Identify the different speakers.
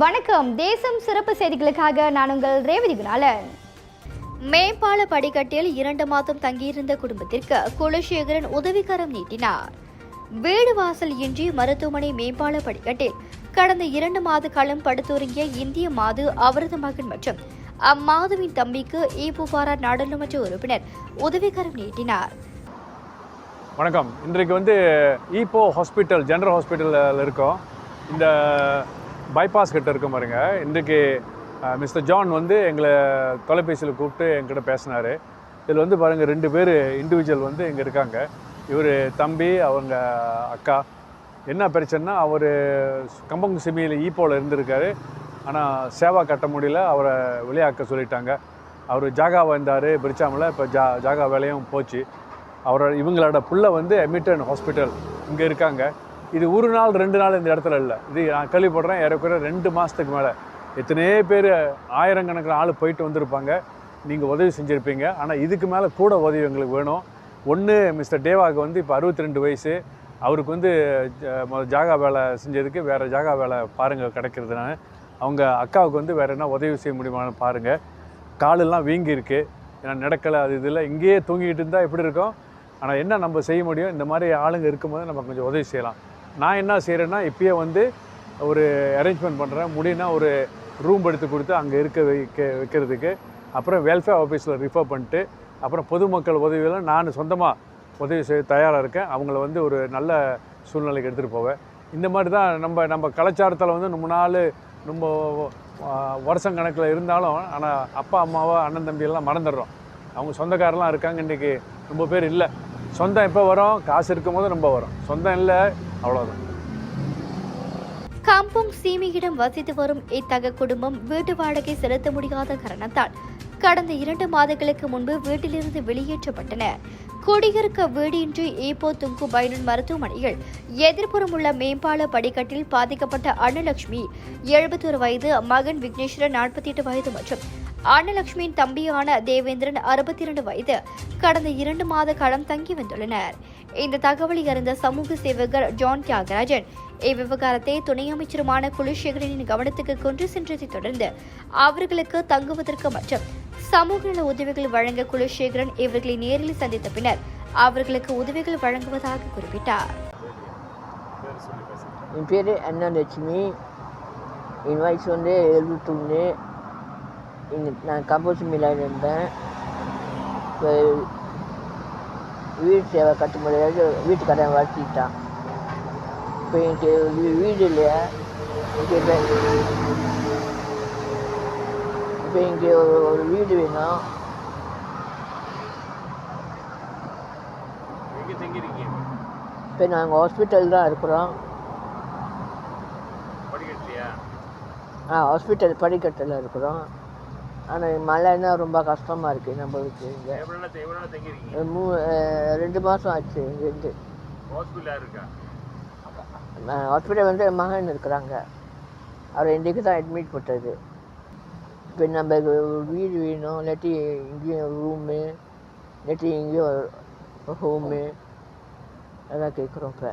Speaker 1: வணக்கம். தேசம் சிறப்பு செய்திகளுக்காக நான் உங்கள் ரேவதி குணாலன். மேம்பால படிக்கட்டில் இரண்டு மாதம் தங்கியிருந்த குடும்பத்திற்கு குலசேகரன் உதவிக்கரம் நீட்டினார். வீடு வாசல் இன்றி மருத்துவமனை மேம்பால படிக்கட்டில் கடந்த இரண்டு மாத காலம் படுத்துறங்கிய இந்திய மாது அவரது மகன் மற்றும் அம்மாதுவின் தம்பிக்கு ஈபுபாரா நாடாளுமன்ற உறுப்பினர் உதவிக்கரம் நீட்டினார்.
Speaker 2: வணக்கம். இன்றைக்கு வந்து ஈப்போ ஹாஸ்பிட்டல் ஜெனரல் ஹாஸ்பிட்டலில் இருக்கோம். இந்த பைபாஸ் கிட்ட இருக்க பாருங்க. இன்றைக்கு மிஸ்டர் ஜான் வந்து எங்களை தொலைபேசியில் கூப்பிட்டு என்கிட்ட பேசினார். இதில் வந்து பாருங்கள் ரெண்டு பேர் இண்டிவிஜுவல் வந்து இங்கே இருக்காங்க. இவர் தம்பி அவங்க அக்கா. என்ன பிரச்சனைனா அவர் கம்பங் சிமியில் ஈப்போவில் இருந்திருக்காரு. ஆனால் சேவா கட்ட முடியல அவரை வெளியாக்க சொல்லிட்டாங்க. அவர் ஜாகா வந்தார் பிரிச்சாமில் இப்போ ஜா ஜாகா வேலையும் போச்சு. அவரோட இவங்களோட புள்ள வந்து எமிட்டன் ஹாஸ்பிட்டல் இங்கே இருக்காங்க. இது ஒரு நாள் ரெண்டு நாள் இந்த இடத்துல இல்லை. இது நான் கேள்விப்படுறேன் ஏறக்குறைய ரெண்டு மாதத்துக்கு மேலே. எத்தனையோ பேர் ஆயிரக்கணக்கில் ஆள் போயிட்டு வந்திருப்பாங்க. நீங்கள் உதவி செஞ்சுருப்பீங்க. ஆனால் இதுக்கு மேலே கூட உதவி எங்களுக்கு வேணும். ஒன்று மிஸ்டர் டேவாவுக்கு வந்து இப்போ அறுபத்தி ரெண்டு வயசு. அவருக்கு வந்து ஜ- ஜாகா வேலை செஞ்சதுக்கு வேறு ஜாகா வேலை பாருங்கள் கிடைக்கிறதுனால அவங்க அக்காவுக்கு வந்து வேறு என்ன உதவி செய்ய முடியுமான்னு பாருங்கள் காலெல்லாம் வீங்கி இருக்கு ஏன்னா நடக்கலை அது இதில் இங்கேயே தூங்கிட்டு இருந்தால் எப்படி இருக்கும்? ஆனால் என்ன நம்ம செய்ய முடியும்? இந்த மாதிரி ஆளுங்க இருக்கும்போது நம்ம கொஞ்சம் உதவி செய்யலாம். நான் என்ன செய்கிறேன்னா இப்பயே வந்து ஒரு அரேஞ்ச்மெண்ட் பண்ணுறேன் முடியும்னா ஒரு ரூம் எடுத்து கொடுத்து அங்கே இருக்க வைக்க வைக்கிறதுக்கு. அப்புறம் வெல்ஃபேர் ஆஃபீஸில் ரிஃபர் பண்ணிட்டு அப்புறம் பொதுமக்கள் உதவியெல்லாம் நான் சொந்தமாக உதவி செய்ய தயாராக இருக்கேன். அவங்கள வந்து ஒரு நல்ல சூழ்நிலைக்கு எடுத்துகிட்டு போவேன். இந்த மாதிரி தான் நம்ம நம்ம கலாச்சாரத்தில் வந்து ரொம்ப நாள் ரொம்ப வருஷம் கணக்கில் இருந்தாலும் ஆனால் அப்பா அம்மாவோ அண்ணன் தம்பியெல்லாம் மறந்துடுறோம். அவங்க சொந்தக்காரெல்லாம் இருக்காங்க இன்றைக்கி ரொம்ப பேர் இல்லை. சொந்தம் எப்போ வரும்? காசு இருக்கும் போது ரொம்ப வரும். சொந்தம் இல்லை அவ்வளோதான்
Speaker 1: காம்பவுண்ட் சீமியிடம் வசித்து வரும் இத்தக குடும்பம் வீட்டு வாடகை செலுத்த முடியாத காரணத்தால் கடந்த இரண்டு மாதங்களுக்கு முன்பு வீட்டிலிருந்து வெளியேற்றப்பட்டனர் குடியிருக்க வீடின்றி ஈப்போ துங்கு பைனன் மருத்துவமனையில் எதிர்ப்புறம் உள்ள மேம்பால படிக்கட்டில் பாதிக்கப்பட்ட அன்னலட்சுமி எழுபத்தொரு வயது மகன் விக்னேஸ்வரன் நாற்பத்தி எட்டு வயது மற்றும் அன்னலட்சுமியின் தம்பியான தேவேந்திரன் அறுபத்தி இரண்டு வயது கடந்த இரண்டு மாத காலம் தங்கி வந்துள்ளனர். இந்த தகவலை அறிந்த சமூக சேவகர் ஜான் தியாகராஜன். இவ்விவகாரத்தை துணை அமைச்சருமான குலசேகரனின் கவனத்துக்கு கொண்டு சென்றதைத் தொடர்ந்து அவர்களுக்கு தங்குவதற்கு மற்றும் சமூக நல உதவிகள் வழங்க குலசேகரன் இவர்களை நேரில் சந்தித்த பின்னர் அவர்களுக்கு உதவிகள் வழங்குவதாக குறிப்பிட்டார்.
Speaker 3: என் பேர் அன்னலட்சுமி என் வயசு வந்து எழுபத்தொன்று இங்கே நான் கம்போஸ் மில்லாயில் இருந்தேன் வீடு சேவை கட்ட முடியாது வீட்டு கடன் வளர்த்திட்டான் இப்போ எனக்கு வீடு இல்லையா? எனக்கு இப்போ இப்போ இங்கே ஒரு ஒரு வீடு வேணும். இப்போ நாங்கள் ஹாஸ்பிட்டல் தான் இருக்கிறோம். ஆ ஹாஸ்பிட்டல் படிக்கட்டில் இருக்கிறோம். ஆனால் மழைன்னா ரொம்ப கஷ்டமாக இருக்குது நம்மளுக்கு இங்கே. மூ ரெண்டு மாதம் ஆச்சு இங்கேருந்து.
Speaker 2: ஹாஸ்பிட்டலாக இருக்கா?
Speaker 3: ஹாஸ்பிட்டல் வந்து மகன் இருக்கிறாங்க. அவர் இன்றைக்கு தான் அட்மிட் போட்டது இப்போ நம்ம வீடு வேணும் இல்லாட்டி இங்கேயும் ரூமு இல்லாட்டி இங்கேயும் ஹோமு அதான் கேட்குறோம் இப்போ.